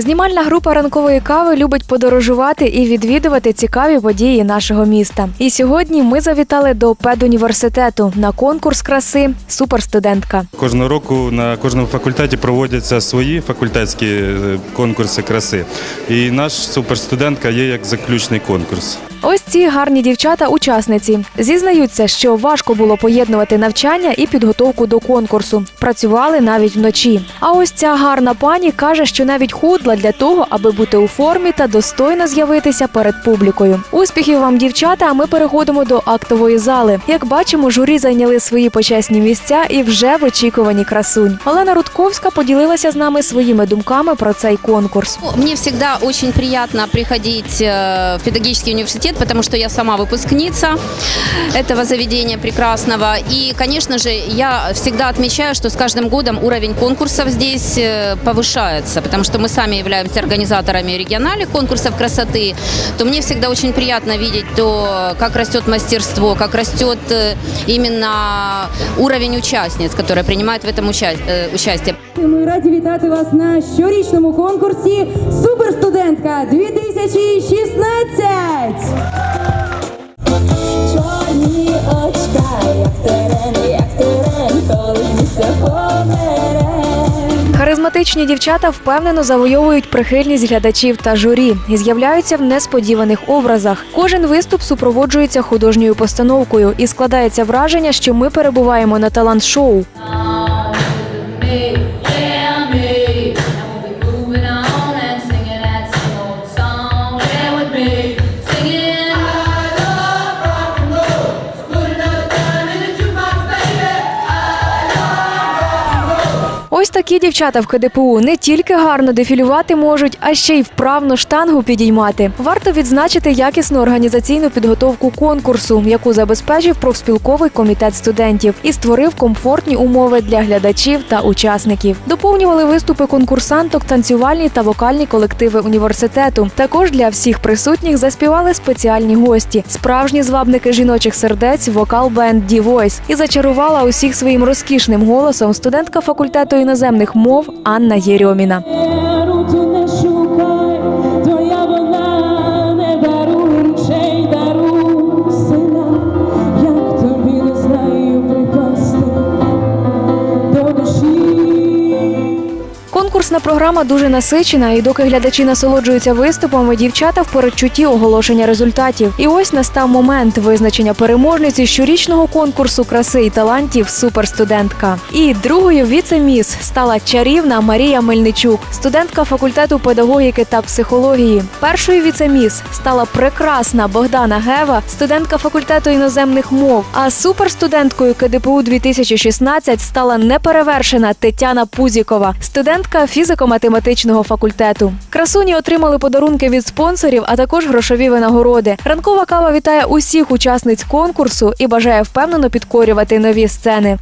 Знімальна група ранкової кави любить подорожувати і відвідувати цікаві події нашого міста. І сьогодні ми завітали до педуніверситету на конкурс краси Суперстудентка. Кожного року на кожному факультеті проводяться свої факультетські е, конкурси краси. І наш суперстудентка є як заключний конкурс. Ось ці гарні дівчата-учасниці зізнаються, що важко було поєднувати навчання і підготовку до конкурсу. Працювали навіть вночі. А ось ця гарна пані каже, що навіть худла для того, аби бути у формі та достойно з'явитися перед публікою. Успіхів вам, дівчата! А ми переходимо до актової зали. Як бачимо, журі зайняли свої почесні місця і вже в очікуванні красунь. Олена Рудковська поділилася з нами своїми думками про цей конкурс. Мне всегда очень приятно приходить э, в педагогический университет, потому что я сама выпускница этого заведения прекрасного. И, конечно же, я всегда отмечаю, что с каждым годом уровень конкурсов здесь э, повышается, потому что мы сами являемся организаторами региональных конкурсов красоты. То мне всегда очень приятно видеть то, как растет мастерство, как растет э, именно уровень участниц, которые принимают в этом уча- э. Ми раді вітати вас на щорічному конкурсі Суперстудентка 2016! Чорні очка, як терен, як терен, коли місце помере. Харизматичні дівчата впевнено завойовують прихильність глядачів та журі і з'являються в несподіваних образах. Кожен виступ супроводжується художньою постановкою і складається враження, що ми перебуваємо на талант-шоу. Ось такі дівчата в КДПУ не тільки гарно дефілювати можуть, а ще й вправно штангу підіймати. Варто відзначити якісну організаційну підготовку конкурсу, яку забезпечив профспілковий комітет студентів і створив комфортні умови для глядачів та учасників. Доповнювали виступи конкурсанток, танцювальні та вокальні колективи університету. Також для всіх присутніх заспівали спеціальні гості, справжні звабники жіночих сердець, вокал бенд Ді Voice. і зачарувала усіх своїм розкішним голосом студентка факультету іноземних мов Анна Єрьоміна. Конкурсна програма дуже насичена, і доки глядачі насолоджуються виступами, дівчата в передчутті оголошення результатів. І ось настав момент визначення переможниці щорічного конкурсу краси і талантів Суперстудентка. І другою віце-міс стала чарівна Марія Мельничук, студентка факультету педагогіки та психології. Першою віце-міс стала прекрасна Богдана Гева, студентка факультету іноземних мов. А суперстуденткою КДПУ 2016 стала неперевершена Тетяна Пузікова, студентка фізико-математичного факультету. Красуні отримали подарунки від спонсорів, а також грошові винагороди. Ранкова кава вітає усіх учасниць конкурсу і бажає впевнено підкорювати нові сцени.